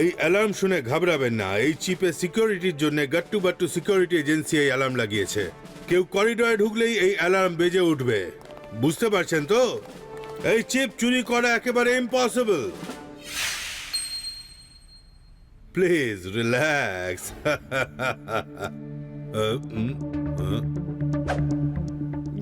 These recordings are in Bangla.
এই অ্যালার্ম শুনে ঘাবড়াবেন না। এই চিপে সিকিউরিটির জন্য গাট্টু বাট্টু সিকিউরিটি এজেন্সি এই অ্যালার্ম লাগিয়েছে। কেউ করিডোরে ঢুকলেই এই অ্যালার্ম বেজে উঠবে। বুঝতে পারছেন তো? এই চিপ চুরি করা একেবারে impossible please relax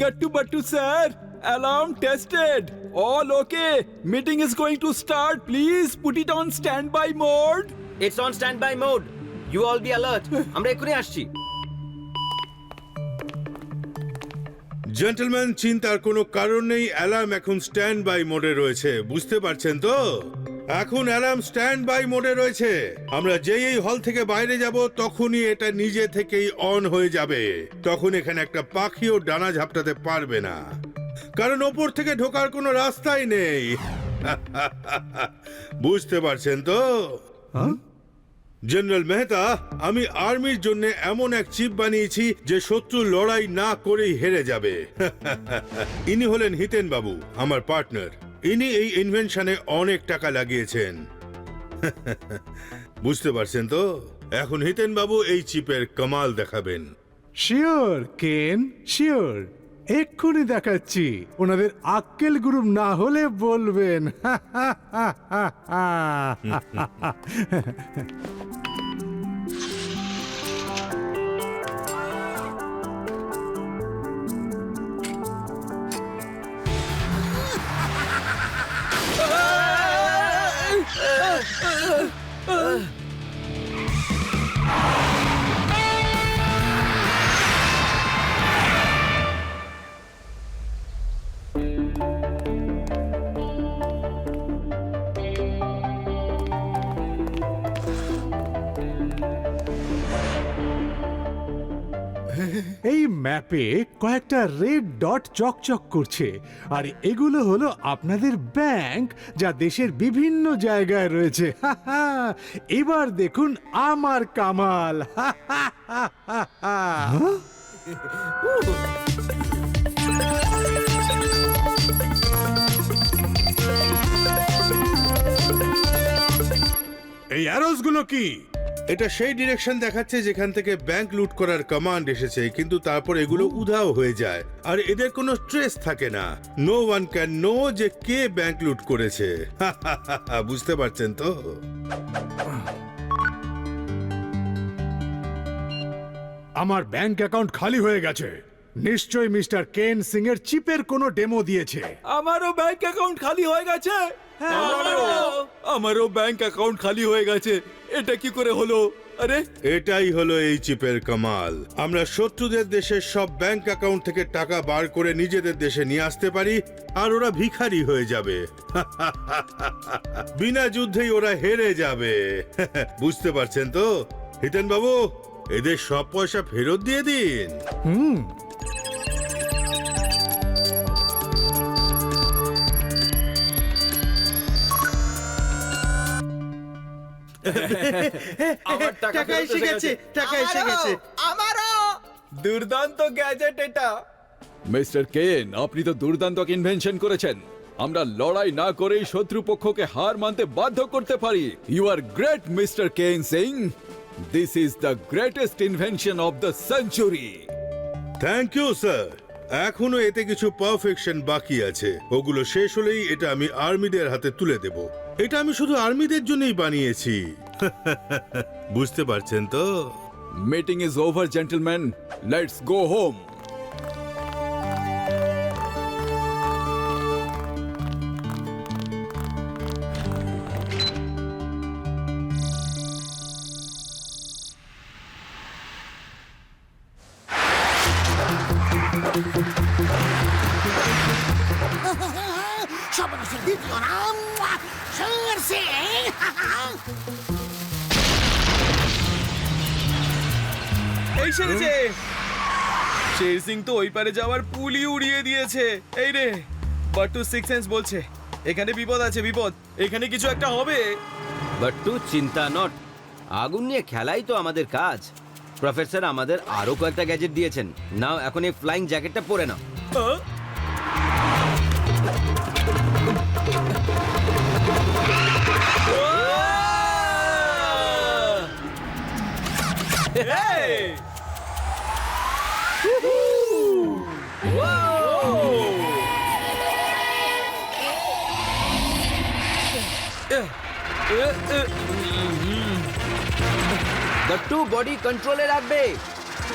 Gattu Battu sir, alarm tested. All okay. Meeting is going to start. Please put it on standby mode. It's on standby mode you all be alert আমরা এক্ষুনি আসছি। জেন্টলম্যান চিন্তার কোনো কারণ নেই। অ্যালার্ম এখন স্ট্যান্ড বাই মোডে রয়েছে। বুঝতে পারছেন তো? এখন অ্যালার্ম স্ট্যান্ড বাই মোডে রয়েছে। আমরা যেই এই হল থেকে বাইরে যাব তখনই এটা নিজে থেকেই অন হয়ে যাবে। তখন এখানে একটা পাখিও ডানা ঝাপটাতে পারবে না। কারণ ওপর থেকে ঢোকার কোনো রাস্তাই নেই। বুঝতে পারছেন তো? জেনারেল মেহতা আমি আর্মির জন্য এমন এক চিপ বানিয়েছি যে শত্রু লড়াই না করেই হেরে যাবে। ইনি হলেন হিতেন বাবু আমার পার্টনার। ইনি এই ইনভেনশনে অনেক টাকা লাগিয়েছেন। বুঝতে পারছেন তো? এখন হিতেন বাবু এই চিপের কামাল দেখাবেন। শিওর কেন? শিওর। এক্ষুনি দেখাচ্ছি। ওনাদের আক্কেল গ্রুপ না হলে বলবেন। এই ম্যাপে কয়েকটা রেড ডট চকচক করছে। আর এগুলো হলো আপনাদের ব্যাংক যা দেশের বিভিন্ন জায়গায় রয়েছে। এবার দেখুন আমার কামাল। এই অ্যারোসগুলো কি? এটা সেই ডিরেকশন দেখাচ্ছে যেখান থেকে ব্যাংক লুট করার কমান্ড এসেছে কিন্তু তারপর এগুলো উধাও হয়ে যায়। আর এদের কোনো স্ট্রেস থাকে না। নো ওয়ান ক্যান নো যে কে ব্যাংক লুট করেছে। বুঝতে পারছেন তো? আমার ব্যাংক অ্যাকাউন্ট খালি হয়ে গেছে। নিশ্চয়ই মিস্টার কেন সিং এর চিপের কোনো ডেমো দিয়েছে। আমারও ব্যাংক অ্যাকাউন্ট খালি হয়ে গেছে। আমারও। ব্যাংক অ্যাকাউন্ট খালি হয়ে গেছে। এটা কি করে হলো? আরে? এটাই হলো এই চিপের কামাল। আমরা শত্রুদের দেশের সব ব্যাংক অ্যাকাউন্ট থেকে টাকা বার করে নিজেদের দেশে নিয়ে আসতে পারি আর ওরা ভিখারি হয়ে যাবে। বিনা যুদ্ধেই ওরা হেরে যাবে। বুঝতে পারছেন তো? হিতেন বাবু এদের সব পয়সা ফেরত দিয়ে দিন। আমার টাকা এসে গেছে। টাকা এসে গেছে। আমারও। দুর্দান্ত গ্যাজেট এটা। মিস্টার কেন আপনি তো দুর্দান্ত ইনভেনশন করেছেন। আমরা লড়াই না করেই শত্রুপক্ষকে হার মানতে বাধ্য করতে পারি। You are great mister KN Singh. This is the greatest invention of the century thank you sir এখনও এতে কিছু পারফেকশন বাকি আছে। ওগুলো শেষ হলেই এটা আমি আর্মিদের হাতে তুলে দেব। এটা আমি শুধু আর্মিদের জন্যই বানিয়েছি। বুঝতে পারছেন তো? Meeting is over gentleman let's go home সর্বনাশের দ্বিতীয় নাম শের সিং এই সেরেছে। শের সিং তো ওই পারে যাওয়ার পুলি উড়িয়ে দিয়েছে। এই রে বাট্টু সিক্স সেন্স বলছে এখানে বিপদ আছে বিপদ। এখানে কিছু একটা হবে। বাট টু চিন্তা নট। আগুন নিয়ে খেলাই তো আমাদের কাজ। প্রফেসর আমাদের আরও কয়েকটা গ্যাজেট দিয়েছেন। নাও এখন এই ফ্লাইং জ্যাকেটটা পরে নাও। আহ? Hey! দট্টু বডি কন্ট্রোলে রাখবে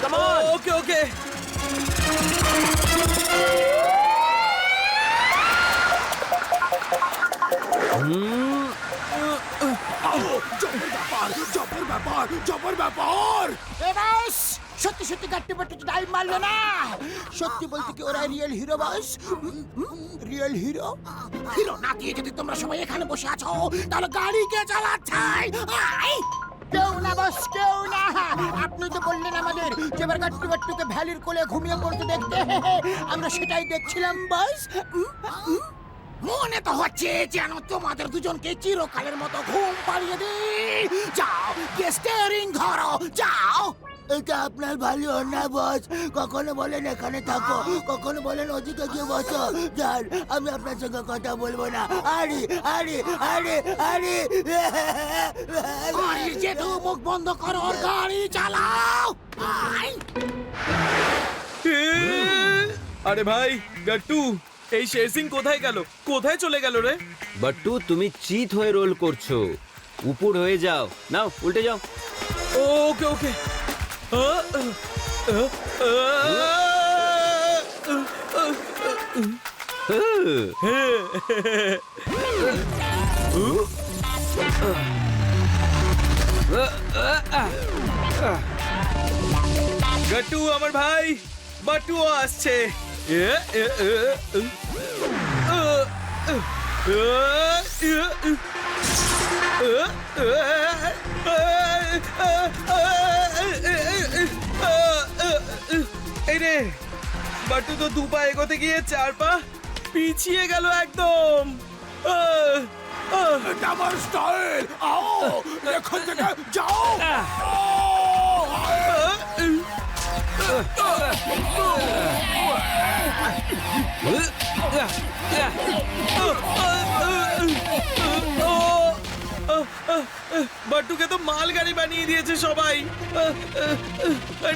কাম অন ওকে ওকে জবর ব্যাপার জবর ব্যাপার এবাস, সত্যি সত্যি কাটতে পারতে টাইম মারলো না। সত্যি বলতে কি ওরা রিয়েল হিরো বাস রিয়েল হিরো হিরো না দিয়ে যদি তোমরা সবাই এখানে বসে আছো, তাহলে গাড়ি কে চালাচ্ছে? আই! কেউ না বস কেউ না। আপনি তো বললেন আমাদের যে এবার গাট্টু বাট্টুকে ভ্যালির কোলে ঘুমিয়ে পড়তে দেখতে। আমরা সেটাই দেখছিলাম বাস মনে তো হচ্ছে যেন তোমাদের দুজনকে চিরকালের মতো ঘুম পাড়িয়ে দিই। যাও গিয়ে স্টিয়ারিং ধরো যাও। এটা আপনার ভালো না বস কখনো বলেন এখানে থাকো কখনো বলেন ওদিকে গিয়ে বসো। যান আমি আপনার সঙ্গে কথা বলব না। আরে আরে আরে আরে। গাড়ির জেঠু মুখ বন্ধ করো ওর গাড়ি চালাও। আরে ভাই গাট্টু এই শেরসিং কোথায় গেল কোথায় চলে গেল রে বাট্টু তুমি চিত হয়ে রোল করছ উপর হয়ে যাও নাও উল্টে যাও ওকে ওকে গট্টু আমার ভাই বাটু আসছে এই রে বাট্টু তো দু পা এগোতে গিয়ে চার পা পিছিয়ে গেল একদম। আমার স্টাইল আও এখান থেকে যাও। বাট্টুকে তো মাল গাড়ি বানিয়ে দিয়েছে সবাই।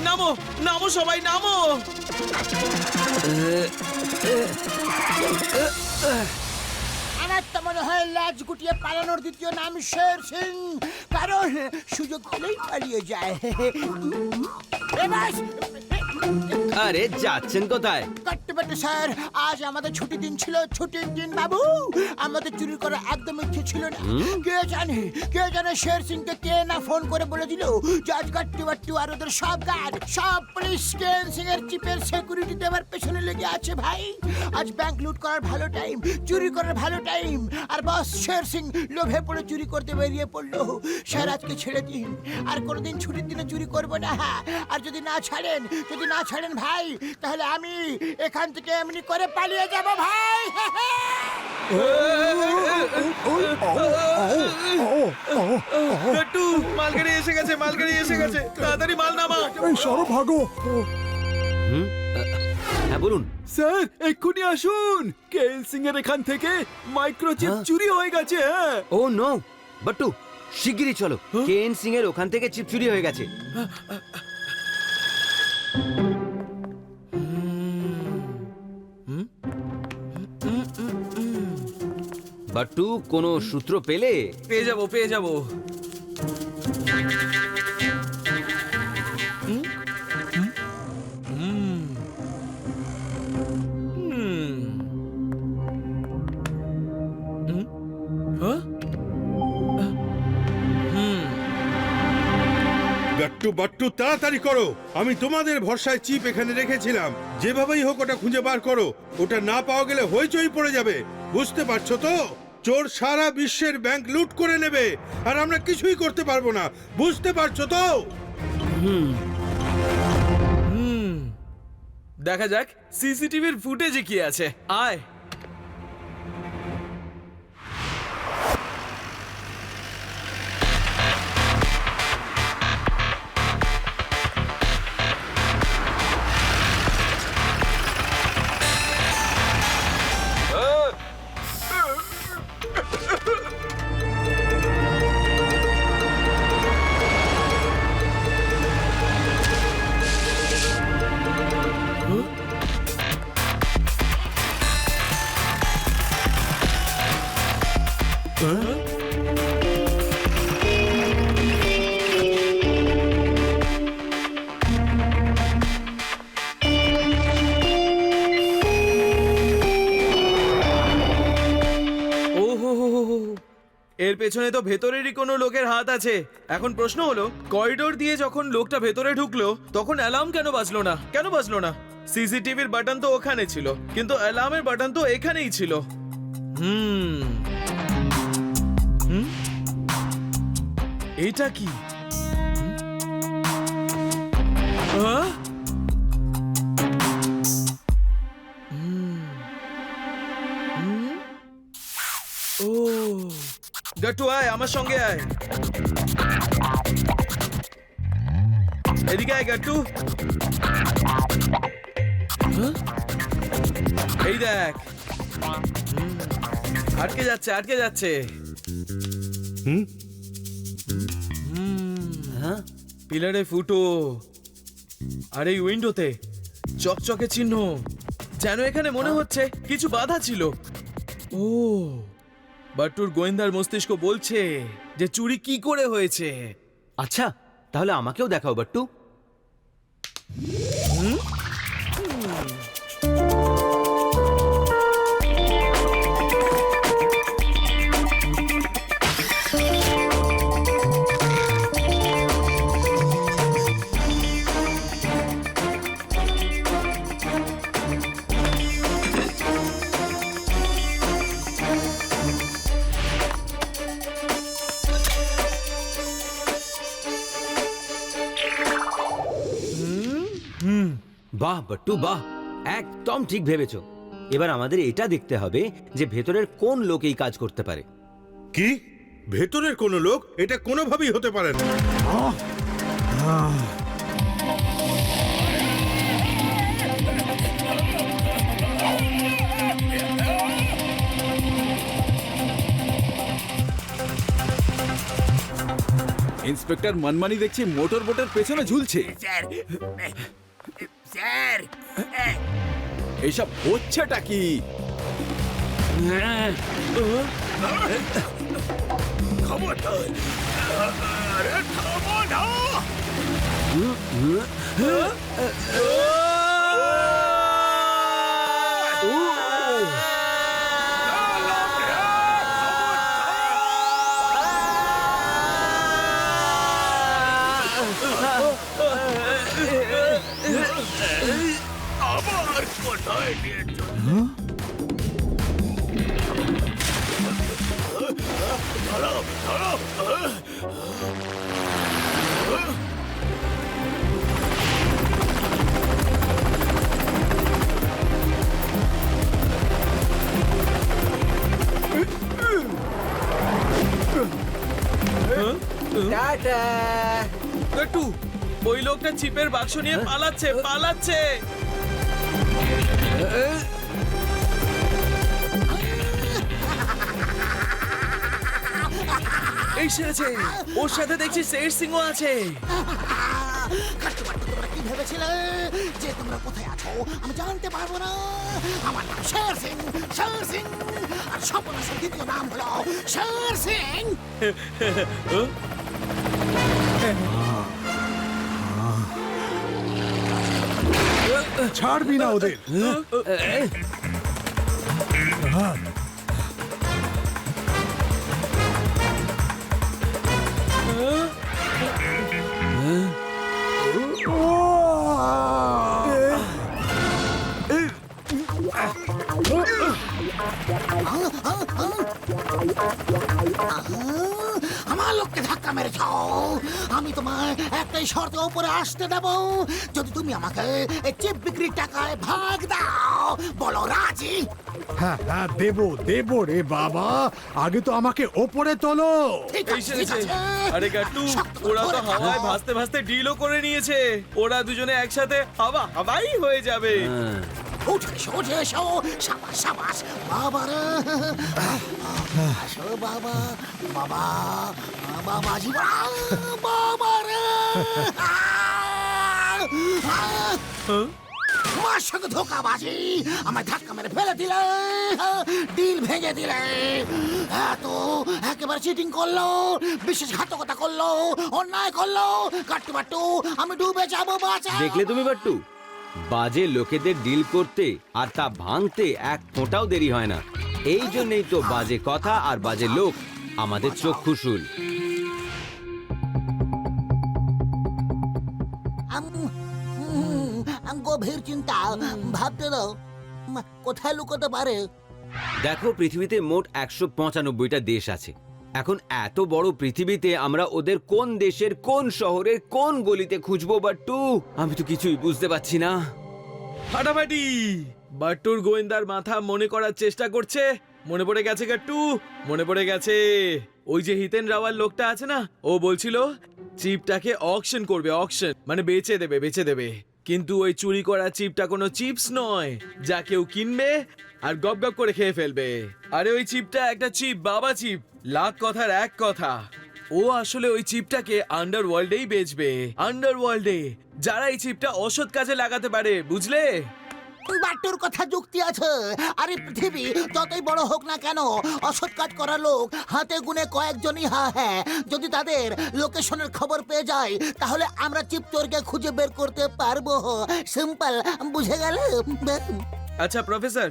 নামো নামো সবাই, নামো। আমার মনে হয় লাজ গুটিয়ে দ্বিতীয় নাম শের সিং। কারণ সুযোগ পেলেই পালিয়ে যায়। আরে যাচ্ছেন কোথায়? কাট্টুবাট্টু স্যার আজ আমাদের ছুটি দিন ছিল ছুটির দিন বাবু। আমাদের চুরি করা একদম ইচ্ছে ছিল না। কে জানে কে জানে শের সিংকে কে না ফোন করে বলে দিল যে আজ কাট্টুবাট্টু আর ওদের সব গার্ড সব পুলিশ কেন সিং এর চিপের সিকিউরিটি দেওয়ার পেছনে লেগে আছে ভাই। আজ ব্যাংক লুট করার ভালো টাইম চুরি করার ভালো টাইম আর বস শের সিং লোভে পড়ে চুরি করতে বেরিয়ে পড়ল। স্যার আজকে ছেড়ে দিন। আর কোনোদিন ছুটির দিনে চুরি করব না আর যদি না ছাড়েন যদি না ছাড়েন ভাই তাহলে আমি এখান থেকে এমনি করে পালিয়ে যাব ভাই। মালগাড়ি এসে গেছে মালগাড়ি এসে গেছে। তাড়াতাড়ি মাল নামা। হ্যাঁ বলুন। স্যার এক্ষুনি আসুন। কেএল সিং এর এখান থেকে মাইক্রোচিপ হ্যাঁ? চুরি হয়ে গেছে হ্যাঁ। ও নো। বাট্টু শিগগিরই চলো। কেএন সিং এর ওখান থেকে চিপ চুরি হয়ে গেছে। বাট্টু কোনো সূত্র পেলে? পেয়ে যাব পেয়ে যাব। গাট্টু বাট্টু তাড়াতাড়ি করো। আমি তোমাদের ভরসায় চিপ এখানে রেখেছিলাম। যেভাবেই হোক ওটা খুঁজে বার করো। ওটা না পাওয়া গেলে হইচই পড়ে যাবে। বুঝতে পারছ তো? চোর সারা বিশ্বের ব্যাংক লুট করে নেবে, আর আমরা কিছুই করতে পারব না। বুঝতে পারছ তো? দেখা যাক, সিসিটিভির ফুটেজে কি আছে। আয়। পেছনে তো ভেতরেরই কোনো লোকের হাত আছে। এখন প্রশ্ন হলো করিডোর দিয়ে যখন লোকটা ভেতরে ঢুকলো, তখন অ্যালার্ম কেন বাজলো না? কেন বাজলো না? সিসিটিভির বাটন তো ওখানে ছিল, কিন্তু অ্যালার্মের বাটন তো এখানেই ছিল। হুম? এটা কি? হুম? গাট্টু আয় আমার সঙ্গে আয়। এদিকে আয় গাট্টু? এই দেখ। আটকে যাচ্ছে আটকে যাচ্ছে। হুম হ্যাঁ? পিলারে ফুটো। আর এই উইন্ডোতে চকচকে চিহ্ন। যেন এখানে মনে হচ্ছে কিছু বাধা ছিল। ও বাট্টুর গোয়েন্দার মস্তিষ্ক বলছে যে চুরি কি করে হয়েছে। আচ্ছা তাহলে আমাকেও দেখাও বাট্টু। বাহ বাট্টু বাহ। একদম ঠিক ভেবেছো। এবার আমাদের এটা দেখতে হবে যে ভেতরের কোন লোক এই কাজ করতে পারে। কি? ভেতরের কোনো লোক? এটা কোনোভাবেই হতে পারে না। ইন্সপেক্টর মনমানি দেখছি মোটর বোটের পেছনে ঝুলছে। Sir sir. এইসব হচ্ছেটা কি? খবরদার। আরে থামো না। লোকটা চিপের বাক্স নিয়ে পালাচ্ছে পালাচ্ছে। এই সেরেছে ওর সাথে দেখছি শের সিংহ আছে। কাস্টমার তোমরা কি ভেবেছিলে যে তোমরা কোথায় আছো? আমি জানতে পারব না। আমার নাম শের সিং শের সিং। আর দ্বিতীয় নাম হলো শের সিং। ছাড়বি না ওদের। আমার আমার লোককে ধাক্কা মেরেছ। আমি তোমায় একটাই শর্ত উপরে আসতে দেব। যদি তুমি আমাকে চিপ বিক্রির টাকায় ভাগ দাও বলো রাজি? হ্যাঁ হ্যাঁ দেবো দেবো রে বাবা। আগে তো আমাকে ওপরে তোলো। ঠিক আছে ঠিক আছে। আরে গাট্টু ওরা তো হাওয়ায় ভাসতে ভাসতে ডিলও করে নিয়েছে। ওরা দুজনে একসাথে হাওয়া হাওয়াই হয়ে যাবে। হ্যাঁ। উঠে উঠে এসো। সাবাস সাবাস। বাবা রে। আসো বাবা বাবা বাবা জীবন বাবা রে। সঙ্গে ধোকাবাজি আমায় ধাক্কা মেরে ফেলে দিলে, ডিল ভেঙে দিলে। এত একেবারে চিটিং করল, বিশ্বাসঘাতকতা করল, অন্যায় করল। কাট্টু বাট্টু, আমি ডুবে যাব বাঁচা দেখলে তুমি বাট্টু? বাজে লোকেদের ডিল করতে আর তা ভাঙতে এক ফোঁটাও দেরি হয় না। এই জন্যই তো বাজে কথা আর বাজে লোক আমাদের চক্ষুশুল গভীর চিন্তা ভাবতে দাও। কোথায় লুকোতে পারে? দেখো পৃথিবীতে মোট একশো পঁচানব্বইটা দেশ আছে। এখন এত বড় পৃথিবীতে আমরা ওদের কোন দেশের কোন শহরের কোন গলিতে খুঁজবো বাট্টু? আমি তো কিছুই বুঝতে পারছি না। ফাটাফাটি! বাট্টুর গোয়েন্দার মাথা মনে করার চেষ্টা করছে। মনে পড়ে গেছে গাট্টু? মনে পড়ে গেছে। ওই যে হিতেন রাওয়াল লোকটা আছে না? ও বলছিল, চিপটাকে অকশন করবে অকশন মানে বেচে দেবে বেচে দেবে। কিন্তু ওই চুরি করা চিপটা কোনো চিপস নয়, যা কেউ কিনবে আর গপ গপ করে খেয়ে ফেলবে। আরে ওই চিপটা একটা চিপ, বাবা চিপ। লাখ কথার এক কথা। ও আসলে ওই চিপটাকে আন্ডার ওয়ার্ল্ডেই বেচবে। আন্ডার ওয়ার্ল্ডে যারা এই চিপটা অসৎ কাজে লাগাতে পারে, বুঝলে? বাট্টুর কথা যুক্তি আছে। আর পৃথিবী, যতই বড় হোক না কেন, অসৎ কাজ করা লোক হাতে গুনে কয়েকজনই হা হ্যাঁ। যদি তাদের লোকেশনের খবর পেয়ে যায়, তাহলে আমরা চিপচোরকে খুঁজে বের করতে পারব। সিম্পল, বুঝে গেলে? আচ্ছা প্রফেসর,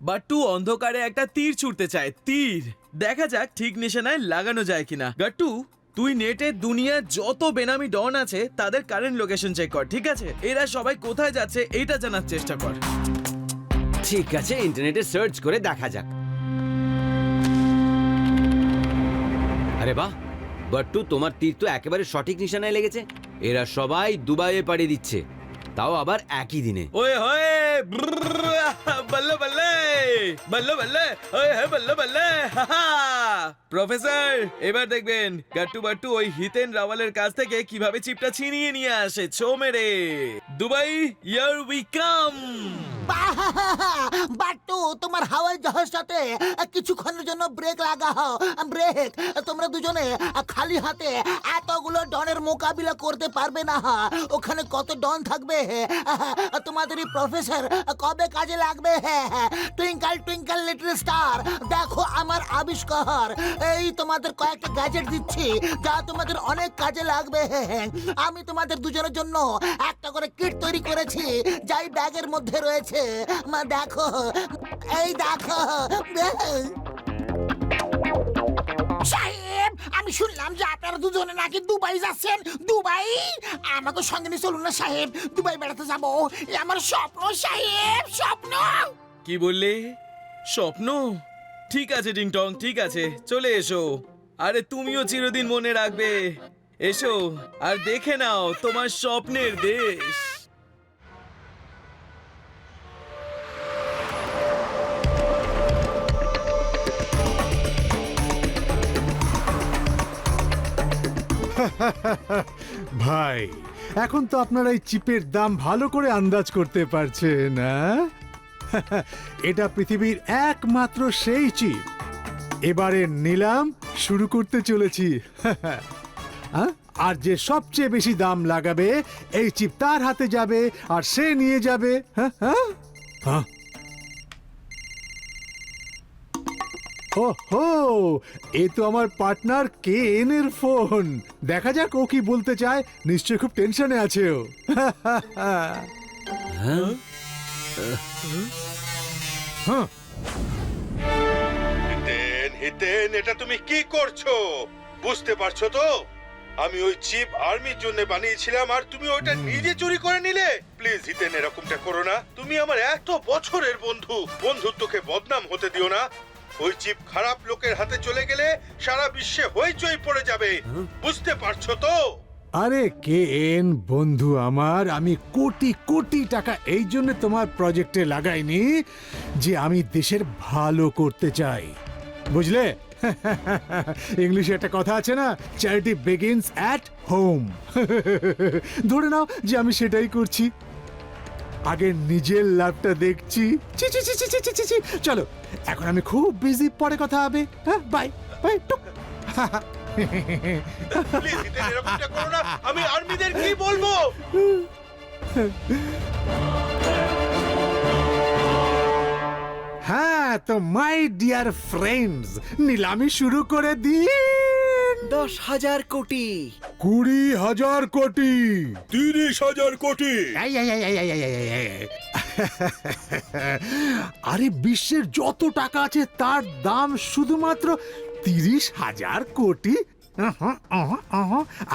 বাট্টু অন্ধকারে একটা তীর ছুটতে চায়। তীর! দেখা যাক ঠিক নিশানায় লাগানো যায় কিনা। গাট্টু, তুই নেটে দুনিয়ার যত বেনামি ডন আছে, তাদের কারেন্ট লোকেশন চেক কর, ঠিক আছে? এরা সবাই কোথায় যাচ্ছে, এইটা জানার চেষ্টা কর। ঠিক আছে ইন্টারনেটে সার্চ করে দেখা যাক। আরে বাহ, বাট্টু, তোমার তীর তো একেবারে সঠিক নিশানায় লেগেছে। এরা সবাই দুবাইয়ে পাড়ি দিচ্ছে। তাও আবার একই দিনে। ওয়ে হোয়ে বল্লে বল্লে বল্লে বল্লে ওয়ে হে বল্লে বল্লে প্রফেসর, এবার দেখবেন গাট্টু বাট্টু ওই হিতেন রাওয়ালের কাছ থেকে কীভাবে চিপটা ছিনিয়ে নিয়ে আসে, ছো মেরে। দুবাই ইয়ার উই কাম বাট্টু, তোমার হাওয়াই জাহাজটাতে কিছুক্ষণের জন্য ব্রেক লাগাও। ব্রেক তোমরা দুজনে খালি হাতে এতগুলো ডনের মোকাবিলা করতে পারবে না। ওখানে কত ডন থাকবে? তোমাদের এই প্রফেসর কবে কাজে লাগবে? টুইঙ্কল টুইঙ্কল লিটল স্টার দেখো আমার আবিষ্কার। এই, তোমাদের কয়েকটা গ্যাজেট দিচ্ছি, যা তোমাদের অনেক কাজে লাগবে। আমি তোমাদের দুজনের জন্য একটা করে কিট তৈরি করেছি, যাই ব্যাগের মধ্যে রয়েছে। দেখো, এই দেখো আমি শুনলাম যে আপনারা দুজনে নাকি দুবাই যাচ্ছেন। দুবাই? আমাকে সঙ্গে নিয়ে চলুন না, সাহেব। দুবাই বেড়াতে যাব। আমার স্বপ্ন, সাহেব, স্বপ্ন। কি বললে? স্বপ্ন? ঠিক আছে টিংটং ঠিক আছে, চলে এসো। আরে তুমিও চিরদিন মনে রাখবে। এসো, আর দেখে নাও তোমার স্বপ্নের দেশ। ভাই, এখন তো আপনারা এই চিপের দাম ভালো করে আন্দাজ করতে পারছেন হ্যাঁ? এটা পৃথিবীর একমাত্র সেই চিপ। এবারে নিলাম শুরু করতে চলেছি? আর যে সবচেয়ে বেশি দাম লাগাবে এই চিপ তার হাতে যাবে আর সে নিয়ে যাবে। হ্যাঁ হ্যাঁ? হ্যাঁ। ওহো এ তো আমার পার্টনার কে এন এর ফোন। দেখা যাক ও কি বলতে চায় নিশ্চয় খুব টেনশনে আছে ও হ্যাঁ? হ্যাঁ হিতেন হিতেন এটা তুমি কি করছ? বুঝতে পারছ তো? আমি ওই চিপ আর্মির জন্য বানিয়েছিলাম আর তুমি ওইটা নিজে চুরি করে নিলে? প্লিজ হিতেন এরকমটা করো না। তুমি আমার এত বছরের বন্ধু। বন্ধুত্বকে বদনাম হতে দিও না। ওই চিপ খারাপ লোকের হাতে চলে গেলে সারা বিশ্বে হইচই পড়ে যাবে। বুঝতে পারছ তো? আরে কে এন বন্ধু আমার আমি কোটি কোটি টাকা এই জন্য তোমার প্রজেক্টে লাগাইনি যে আমি দেশের ভালো করতে চাই। বুঝলে? ইংলিশে একটা কথা আছে না চ্যারিটি বিগিনস অ্যাট হোম ধরে নাও যে আমি সেটাই করছি। আগে নিজের লাভটা দেখছি। ছি, ছি। চলো এখন আমি খুব বিজি পরে কথা হবে। হ্যাঁ বাই বাই টুক। আমি আর্মিদের কি বলব? হ্যাঁ তো মাই ডিয়ার ফ্রেন্ডস নিলামি শুরু করে দিন। দশ হাজার কোটি। কুড়ি হাজার কোটি। তিরিশ হাজার কোটি। এই, এই, এই, আরে বিশ্বের যত টাকা আছে তার দাম শুধুমাত্র তিরিশ হাজার কোটি।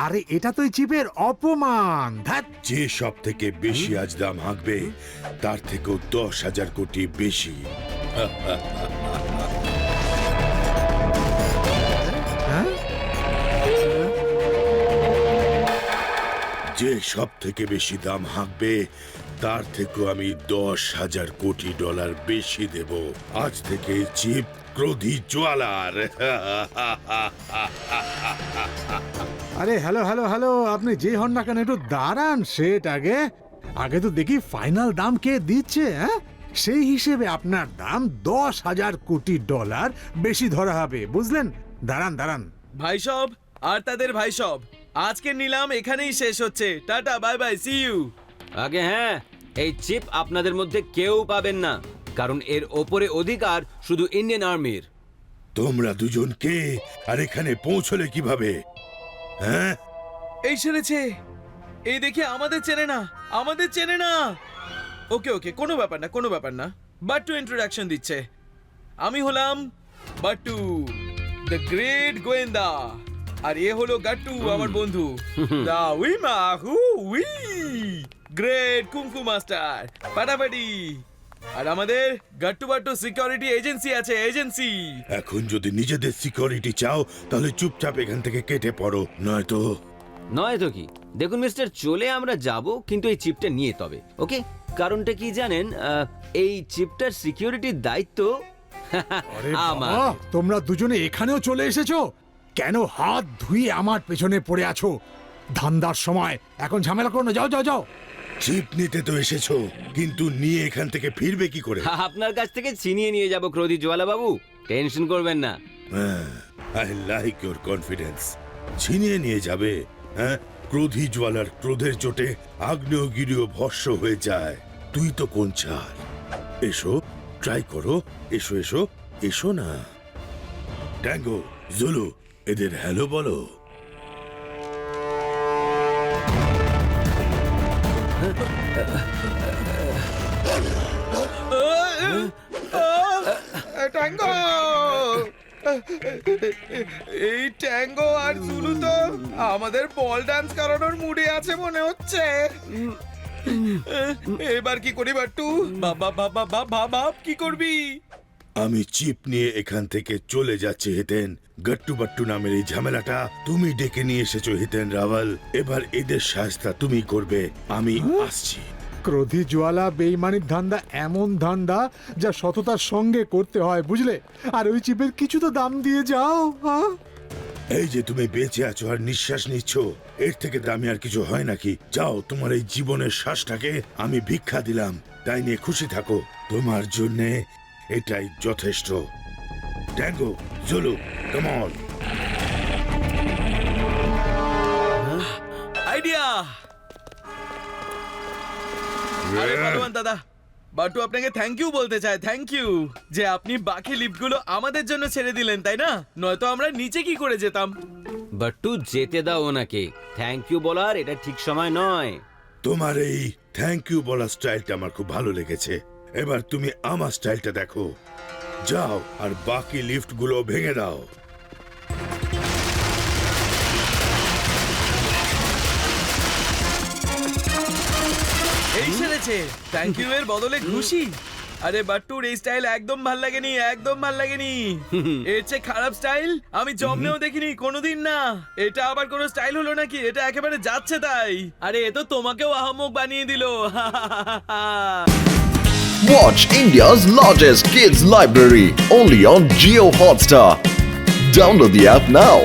আরে, এটা তো চিপের অপমান। যে সব থেকে বেশি আজ দাম হাঁকবে, তার থেকেও দশ হাজার কোটি বেশি। যে সব থেকে বেশি দাম হাঁকবে, তার থেকেও আমি দশ হাজার কোটি ডলার বেশি দেব। আজ থেকে চিপ ক্রোধী জোয়ালার আরে হ্যালো হ্যালো হ্যালো আপনি যে হন না কেন একটু দাঁড়ান সেট আগে। আগে তো দেখি ফাইনাল দাম কে দিচ্ছে হ্যাঁ? সেই হিসেবে আপনার দাম দশ হাজার কোটি ডলার বেশি ধরা হবে বুঝলেন? দাঁড়ান দাঁড়ান। ভাই সব আর তাদের ভাই সব আজকের নিলাম এখানেই শেষ হচ্ছে। Tata bye bye see you আগে হ্যাঁ এই চিপ আপনাদের মধ্যে কেউ পাবেন না। কারণ এর ওপরে অধিকার শুধু ইন্ডিয়ান আর্মির। তোমরা দুজন কে আর এখানে পৌঁছলে কীভাবে? হ্যাঁ? এই সেরেছে। এই দেখে আমাদের চেনে না আমাদের চেনে না। ওকে ওকে কোনো ব্যাপার না কোনো ব্যাপার না। বাট্টু ইন্ট্রোডাকশন দিচ্ছে। আমি হলাম বাট্টু দ্য গ্রেট গোয়েন্দা। আর এ হলো গাট্টু আমার বন্ধু। দা উই মা হু উই। গ্রেট কুংফু মাস্টার পাটাপাটি। আর আমাদের গাট্টু বাট্টু সিকিউরিটি এজেন্সি আছে এজেন্সি এখন যদি নিজেদের সিকিউরিটি চাও তাহলে চুপচাপ এখান থেকে কেটে পড়ো নয়তো নয় তো কি? দেখুন মিস্টার চলে আমরা যাব কিন্তু এই চিপটা নিয়ে তবে ওকে কারণটা কি জানেন? আহ, এই চিপটার সিকিউরিটির দায়িত্ব আরে আমার। বাবা, তোমরা দুজনে এখানেও চলে এসেছ? কেন হাত ধুয়ে আমার পেছনে পড়ে আছো? ধান্দার সময় এখন ঝামেলা করো না যাও যাও যাও। চিপ নিতে তো এসেছ কিন্তু নিয়ে এখান থেকে ফিরবে কি করে? আপনার কাছ থেকে ছিনিয়ে নিয়ে যাব ক্রোধী জোয়ালা বাবু টেনশন করবেন না। আই লাইক ইউর কনফিডেন্স ছিনিয়ে নিয়ে যাবে হ্যাঁ? ক্রোধী জ্বালার ক্রোধের চোটে আগ্নেয়গিরিও ভস্য হয়ে যায়। তুই তো কোন ছাড় এসো ট্রাই করো এসো এসো এসো না। ট্যাঙ্গো জুলু এদের হ্যালো বলো। এই ট্যাঙ্গো আর জুলু তো আমাদের বল ডান্স করানোর মুডে আছে মনে হচ্ছে। এবার কি করি বাট্টু? বাবা বাবা বাবা বাপ কি করবি? আমি চিপ নিয়ে এখান থেকে চলে যাচ্ছি হিতেন। গট্টু বাট্টু নামের এই ঝামেলাটা তুমি ডেকে নিয়ে এসেছ হিতেন রাওয়াল। এবার এদের সাজটা তুমি করবে। আমি আসছি। ক্রোধী জ্বালা বেইমানির ধান্দা এমন ধান্দা যা সততার সঙ্গে করতে হয় বুঝলে? আর ওই চিপের কিছু তো দাম দিয়ে যাও হ্যাঁ? এই যে তুমি বেঁচে আছো আর নিঃশ্বাস নিচ্ছ এর থেকে দামি আর কিছু হয় নাকি? যাও তোমার এই জীবনের শ্বাসটাকে আমি ভিক্ষা দিলাম। তাই নিয়ে খুশি থাকো। তোমার জন্যে এটাই যথেষ্ট। Tango zulu common idea! আরে ভগবান দাদা বাটু আপনাকে থ্যাংক ইউ বলতে চাই থ্যাংক ইউ যে আপনি বাকি লিফটগুলো আমাদের জন্য ছেড়ে দিলেন তাই না? নয়তো আমরা নিচে কি করে যেতাম? বাট্টু যেতে দাও ওনাকে। থ্যাংক ইউ বলার এটা ঠিক সময় নয়। তোমার এই থ্যাংক ইউ বলার স্টাইলটা আমার খুব ভালো লেগেছে। এবার তুমি আমার স্টাইলটা দেখো। যাও আর বাকি লিফটগুলো ভেঙে দাও। সেরেছে থ্যাংক ইউ এর বদলে খুশি। আরে বাট্টুর এই স্টাইল একদম ভালো লাগেনি একদম ভালো লাগেনি। এর চেয়ে খারাপ স্টাইল আমি জন্মেও দেখিনি কোনোদিন না। এটা আবার কোনো স্টাইল হলো নাকি? এটা একেবারে যাচ্ছে তাই। আরে এ তো তোমাকেও আহমক বানিয়ে দিল। Watch India's largest kids library only on Geo Hotstar. Download the app now.